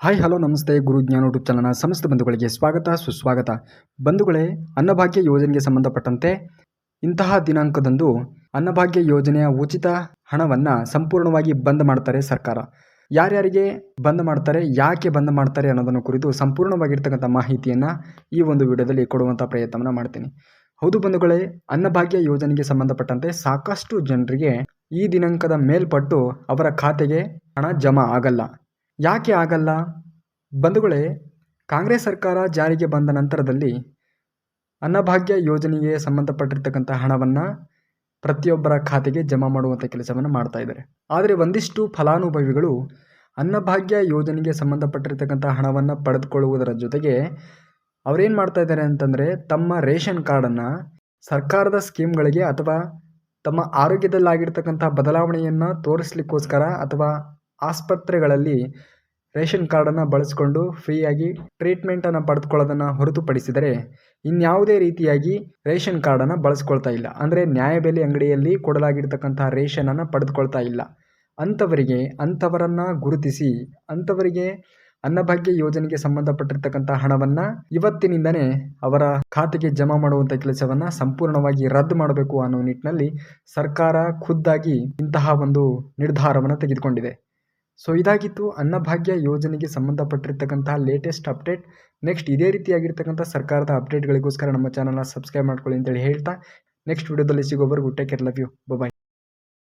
Hi, hello, ನಮಸ್ತೆ. ಗುರು ಜ್ಞಾನ YouTube ಚಾನಲ್ನ ಸಮಸ್ತ ಬಂಧುಗಳಿಗೆ ಸ್ವಾಗತ, ಸುಸ್ವಾಗತ. ಬಂಧುಗಳೇ, ಅನ್ನಭಾಗ್ಯ ಯೋಜನೆಗೆ ಸಂಬಂಧಪಟ್ಟಂತೆ ಇಂತಹ ದಿನಾಂಕದಂದು ಅನ್ನಭಾಗ್ಯ ಯೋಜನೆಯ ಉಚಿತ ಹಣವನ್ನು ಸಂಪೂರ್ಣವಾಗಿ ಬಂದ್ ಮಾಡ್ತಾರೆ ಸರ್ಕಾರ. ಯಾರ್ಯಾರಿಗೆ ಬಂದ್ ಮಾಡ್ತಾರೆ, ಯಾಕೆ ಬಂದ್ ಮಾಡ್ತಾರೆ ಅನ್ನೋದನ್ನು ಕುರಿತು ಸಂಪೂರ್ಣವಾಗಿರ್ತಕ್ಕಂಥ ಮಾಹಿತಿಯನ್ನು ಈ ಒಂದು ವಿಡಿಯೋದಲ್ಲಿ ಕೊಡುವಂಥ ಪ್ರಯತ್ನವನ್ನು ಮಾಡ್ತೀನಿ. ಹೌದು ಬಂಧುಗಳೇ, ಅನ್ನಭಾಗ್ಯ ಯೋಜನೆಗೆ ಸಂಬಂಧಪಟ್ಟಂತೆ ಸಾಕಷ್ಟು ಜನರಿಗೆ ಈ ದಿನಾಂಕದ ಮೇಲ್ಪಟ್ಟು ಅವರ ಖಾತೆಗೆ ಹಣ ಜಮಾ ಆಗಲ್ಲ. ಯಾಕೆ ಆಗಲ್ಲ? ಬಂಧುಗಳೇ, ಕಾಂಗ್ರೆಸ್ ಸರ್ಕಾರ ಜಾರಿಗೆ ಬಂದ ನಂತರದಲ್ಲಿ ಅನ್ನಭಾಗ್ಯ ಯೋಜನೆಗೆ ಸಂಬಂಧಪಟ್ಟಿರ್ತಕ್ಕಂಥ ಹಣವನ್ನು ಪ್ರತಿಯೊಬ್ಬರ ಖಾತೆಗೆ ಜಮಾ ಮಾಡುವಂಥ ಕೆಲಸವನ್ನು ಮಾಡ್ತಾ ಇದ್ದಾರೆ. ಆದರೆ ಒಂದಿಷ್ಟು ಫಲಾನುಭವಿಗಳು ಅನ್ನಭಾಗ್ಯ ಯೋಜನೆಗೆ ಸಂಬಂಧಪಟ್ಟಿರ್ತಕ್ಕಂಥ ಹಣವನ್ನು ಪಡೆದುಕೊಳ್ಳುವುದರ ಜೊತೆಗೆ ಅವರೇನು ಮಾಡ್ತಾ ಇದ್ದಾರೆ ಅಂತಂದರೆ ತಮ್ಮ ರೇಷನ್ ಕಾರ್ಡನ್ನು ಸರ್ಕಾರದ ಸ್ಕೀಮ್ಗಳಿಗೆ ಅಥವಾ ತಮ್ಮ ಆರೋಗ್ಯದಲ್ಲಾಗಿರ್ತಕ್ಕಂಥ ಬದಲಾವಣೆಯನ್ನು ತೋರಿಸ್ಲಿಕ್ಕೋಸ್ಕರ ಅಥವಾ ಆಸ್ಪತ್ರೆಗಳಲ್ಲಿ ರೇಷನ್ ಕಾರ್ಡನ್ನು ಬಳಸಿಕೊಂಡು ಫ್ರೀಯಾಗಿ ಟ್ರೀಟ್ಮೆಂಟನ್ನು ಪಡೆದುಕೊಳ್ಳೋದನ್ನು ಹೊರತುಪಡಿಸಿದರೆ ಇನ್ಯಾವುದೇ ರೀತಿಯಾಗಿ ರೇಷನ್ ಕಾರ್ಡನ್ನು ಬಳಸ್ಕೊಳ್ತಾ ಇಲ್ಲ. ಅಂದರೆ ನ್ಯಾಯಬೆಲೆ ಅಂಗಡಿಯಲ್ಲಿ ಕೊಡಲಾಗಿರ್ತಕ್ಕಂಥ ರೇಷನನ್ನು ಪಡೆದುಕೊಳ್ತಾ ಇಲ್ಲ. ಅಂಥವರಿಗೆ, ಅಂಥವರನ್ನು ಗುರುತಿಸಿ, ಅಂಥವರಿಗೆ ಅನ್ನಭಾಗ್ಯ ಯೋಜನೆಗೆ ಸಂಬಂಧಪಟ್ಟಿರ್ತಕ್ಕಂಥ ಹಣವನ್ನು ಇವತ್ತಿನಿಂದನೇ ಅವರ ಖಾತೆಗೆ ಜಮಾ ಮಾಡುವಂಥ ಕೆಲಸವನ್ನು ಸಂಪೂರ್ಣವಾಗಿ ರದ್ದು ಮಾಡಬೇಕು ಅನ್ನೋ ನಿಟ್ಟಿನಲ್ಲಿ ಸರ್ಕಾರ ಖುದ್ದಾಗಿ ಇಂತಹ ಒಂದು ನಿರ್ಧಾರವನ್ನು ತೆಗೆದುಕೊಂಡಿದೆ. ಸೊ ಇದಾಗಿತ್ತು ಅನ್ನಭಾಗ್ಯ ಯೋಜನೆಗೆ ಸಂಬಂಧಪಟ್ಟಿರ್ತಕ್ಕಂತಹ ಲೇಟೆಸ್ಟ್ ಅಪ್ಡೇಟ್ ನೆಕ್ಸ್ಟ್ ಇದೇ ರೀತಿಯಾಗಿರ್ತಕ್ಕಂಥ ಸರ್ಕಾರದ ಅಪ್ಡೇಟ್ಗಳಿಗೋಸ್ಕರ ನಮ್ಮ ಚಾನಲ್ನ ಸಬ್ಸ್ಕ್ರೈಬ್ ಮಾಡ್ಕೊಳ್ಳಿ ಅಂತೇಳಿ ಹೇಳ್ತಾ ನೆಕ್ಸ್ಟ್ ವಿಡಿಯೋದಲ್ಲಿ ಸಿಗೋವರೆಗೂ take care love you bye